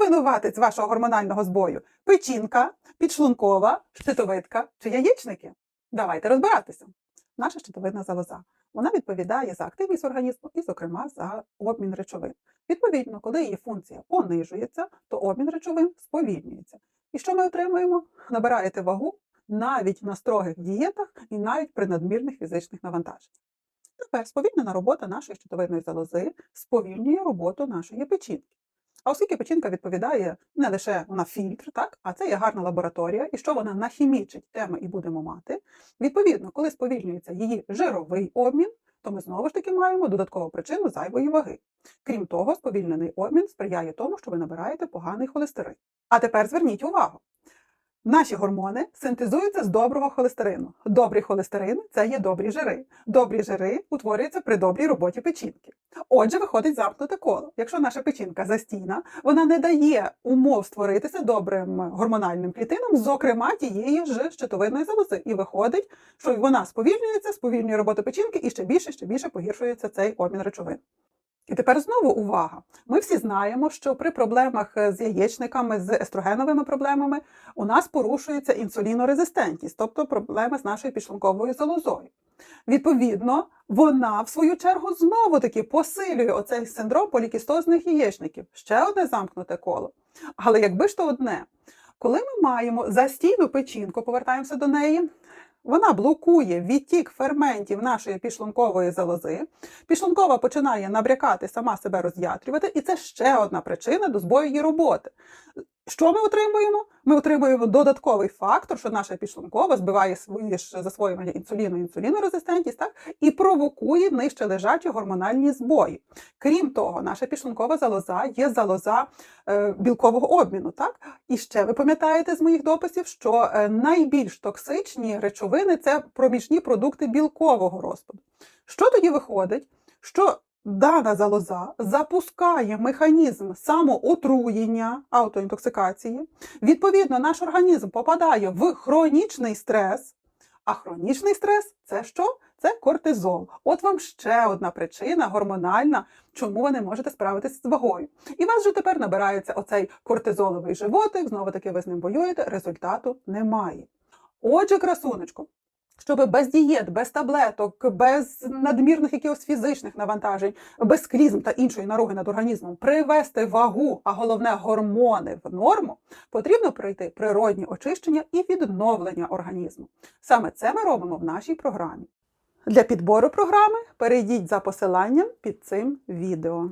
винуватець вашого гормонального збою? Печінка, підшлункова, щитовидка чи яєчники? Давайте розбиратися. Наша щитовидна залоза. Вона відповідає за активність організму і, зокрема, за обмін речовин. Відповідно, коли її функція понижується, то обмін речовин сповільнюється. І що ми отримуємо? Набираєте вагу навіть на строгих дієтах і навіть при надмірних фізичних навантаженнях. Тепер сповільнена робота нашої щитовидної залози сповільнює роботу нашої печінки. А оскільки печінка відповідає не лише вона фільтр, так, а це є гарна лабораторія, і що вона нахімічить, те ми і будемо мати. Відповідно, коли сповільнюється її жировий обмін, то ми знову ж таки маємо додаткову причину зайвої ваги. Крім того, сповільнений обмін сприяє тому, що ви набираєте поганий холестерин. А тепер зверніть увагу. Наші гормони синтезуються з доброго холестерину. Добрий холестерин це є добрі жири. Добрі жири утворюються при добрій роботі печінки. Отже, виходить замкнуте коло. Якщо наша печінка застійна, вона не дає умов створитися добрим гормональним клітинам, зокрема тієї ж щитовидної залози. І виходить, що вона сповільнюється, сповільнює роботу печінки і ще більше, ще більше погіршується цей обмін речовин. І тепер знову увага. Ми всі знаємо, що при проблемах з яєчниками, з естрогеновими проблемами у нас порушується інсулінорезистентність, тобто проблеми з нашою підшлунковою залозою. Відповідно, вона в свою чергу знову таки посилює оцей синдром полікістозних яєчників. Ще одне замкнуте коло. Але якби ж то одне, коли ми маємо застійну печінку, повертаємося до неї. Вона блокує відтік ферментів нашої пішлункової залози. Пішлункова починає набрякати, сама себе роз'ятрювати, і це ще одна причина до збою її роботи. Що ми отримуємо? Ми отримуємо додатковий фактор, що наша підшлункова збиває своє ж засвоювання інсуліну, інсулінорезистентність, так і провокує нижче лежачі гормональні збої. Крім того, наша підшлункова залоза є залоза е, білкового обміну. Так і ще ви пам'ятаєте з моїх дописів, що е, найбільш токсичні речовини це проміжні продукти білкового розпаду. Що тоді виходить? Що Дана залоза запускає механізм самоотруєння, аутоінтоксикації. Відповідно, наш організм попадає в хронічний стрес. А хронічний стрес це що? Це кортизол. От вам ще одна причина гормональна, чому ви не можете справитися з вагою. І вас же тепер набирається оцей кортизоловий животик, знову таки ви з ним воюєте, результату немає. Отже, красунечко, щоб без дієт, без таблеток, без надмірних якихось фізичних навантажень, без клізм та іншої наруги над організмом привести вагу, а головне гормони в норму, потрібно пройти природні очищення і відновлення організму. Саме це ми робимо в нашій програмі. Для підбору програми перейдіть за посиланням під цим відео.